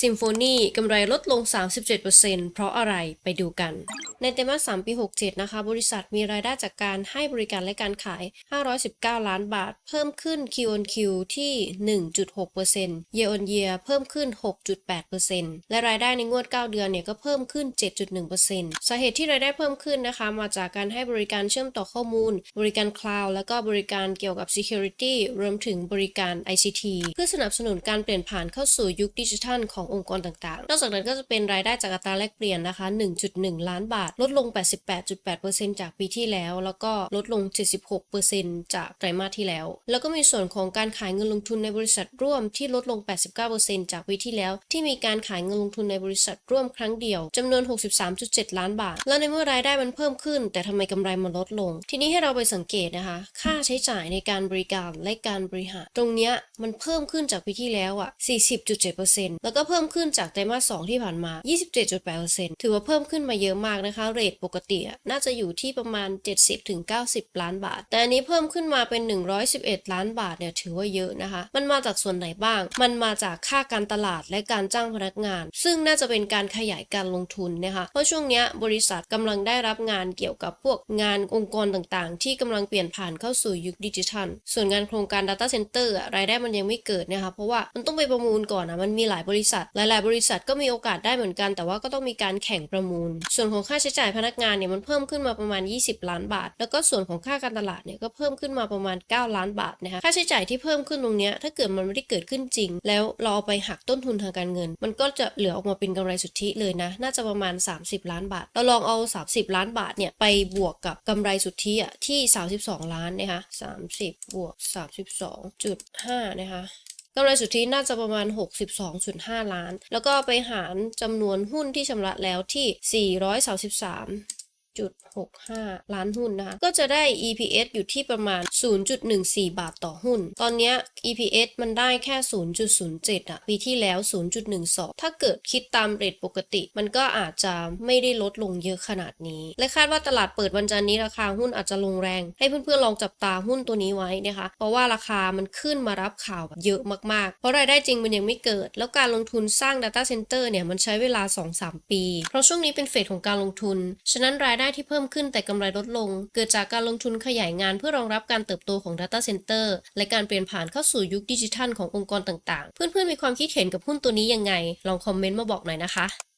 ซิมโฟนีกำไรลดลง 37%เพราะอะไรไปดูกัน ในไตรมาส 3 ปี 67 นะคะ บริษัทมีรายได้จากการให้บริการและการขาย 519 ล้านบาท เพิ่มขึ้น Q on Q ที่ 1.6% Year on Year เพิ่มขึ้น 6.8%และรายได้ในงวด 9 เดือนเนี่ยก็เพิ่มขึ้น 7.1%สาเหตุที่รายได้เพิ่มขึ้นนะคะ มาจากการให้บริการเชื่อมต่อข้อมูล บริการ Cloud และก็บริการเกี่ยวกับ Security รวมถึงบริการ ICT เพื่อสนับสนุนการเปลี่ยนผ่านเข้าสู่ยุคดิจิทัลขององค์กรต่างๆ นอกจากนั้นก็จะเป็นรายได้จากอัตราแลกเปลี่ยนนะคะ 1.1 ล้านบาท ลดลง 88.8%จากปีที่แล้ว แล้วก็ลดลง 76%จากไตรมาสที่แล้ว แล้วก็มีส่วนของการขายเงินลงทุนในบริษัทร่วมที่ลดลง 89%จากปีที่แล้ว ที่มีการขายเงินลงทุนในบริษัทร่วมครั้งเดียวจำนวน 63.7 ล้านบาท แล้วในเมื่อรายได้มันเพิ่มขึ้น แต่ทำไมกำไรมันลดลง ทีนี้ให้เราไปสังเกตนะคะ ค่าใช้จ่ายในการบริการและการบริหาร ตรงเนี้ยมันเพิ่มขึ้นจากปีที่แล้วอะ40.7%แล้วก็เพิ่มขึ้นจากไตรมาส 2 ที่ผ่านมา 27.8%ถือว่าเพิ่มขึ้นมาเยอะมากนะคะ เรทปกติน่าจะอยู่ที่ประมาณ 70-90 ล้านบาท แต่อันนี้เพิ่มขึ้นมาเป็น 111 ล้านบาทเนี่ยถือว่าเยอะนะคะ มันมาจากส่วนไหนบ้าง มันมาจากค่าการตลาดและการจ้างพนักงาน ซึ่งน่าจะเป็นการขยายการลงทุนนะคะ เพราะช่วงนี้บริษัทกำลังได้รับงานเกี่ยวกับพวกงานองค์กรต่างๆ ที่กำลังเปลี่ยนผ่านเข้าสู่ยุคดิจิทัล ส่วนงานโครงการ Data Center อะรายได้มันยังไม่เกิดนะคะ เพราะว่ามันต้องไปประมูลก่อนนะ มันมีหลายบริษัทหลาย ๆ บริษัทก็มีโอกาสได้เหมือนกัน แต่ว่าก็ต้องมีการแข่งประมูล ส่วนของค่าใช้จ่ายพนักงานเนี่ยมันเพิ่มขึ้นมาประมาณ 20 ล้านบาท แล้วก็ส่วนของค่าการตลาดเนี่ยก็เพิ่มขึ้นมาประมาณ 9 ล้านบาทนะคะค่าใช้จ่ายที่เพิ่มขึ้นตรงเนี้ยถ้าเกิดมันไม่ได้เกิดขึ้นจริง แล้วเราเอาไปหักต้นทุนทางการเงิน มันก็จะเหลือออกมาเป็นกำไรสุทธิเลยนะ น่าจะประมาณ 30 ล้านบาท เราลองเอา 30 ล้านบาทเนี่ยไปบวกกับกำไรสุทธิอะที่ 32 ล้านนะคะ30 บวก 32.5 นะคะ กำไรสุทธิน่าจะประมาณ 62.5 ล้าน แล้วก็ไปหารจำนวนหุ้นที่ชำระแล้วที่ 433 0.65 ล้านหุ้นนะคะ ก็จะได้ EPS อยู่ที่ประมาณ 0.14 บาทต่อหุ้น ตอนนี้ EPS มันได้แค่ 0.07อะปีที่แล้ว 0.12 ถ้าเกิดคิดตามเรทปกติ มันก็อาจจะไม่ได้ลดลงเยอะขนาดนี้ และคาดว่าตลาดเปิดวันจันทร์นี้ราคาหุ้นอาจจะลงแรง ให้เพื่อนๆลองจับตาหุ้นตัวนี้ไว้นะคะ เพราะว่าราคามันขึ้นมารับข่าวแบบเยอะมากๆ เพราะรายได้จริงมันยังไม่เกิด แล้วการลงทุนสร้าง Data Center เนี่ยมันใช้เวลา 2-3 ปี เพราะช่วงนี้เป็นเฟสของการลงทุน ฉะนั้นรายได้ที่เพิ่มขึ้นแต่กำไรลดลง เกิดจากการลงทุนขยายงานเพื่อรองรับการเติบโตของ Data Center และการเปลี่ยนผ่านเข้าสู่ยุคดิจิทัลขององค์กรต่างๆ เพื่อนๆมีความคิดเห็นกับหุ้นตัวนี้ยังไง ลองคอมเมนต์มาบอกหน่อยนะคะ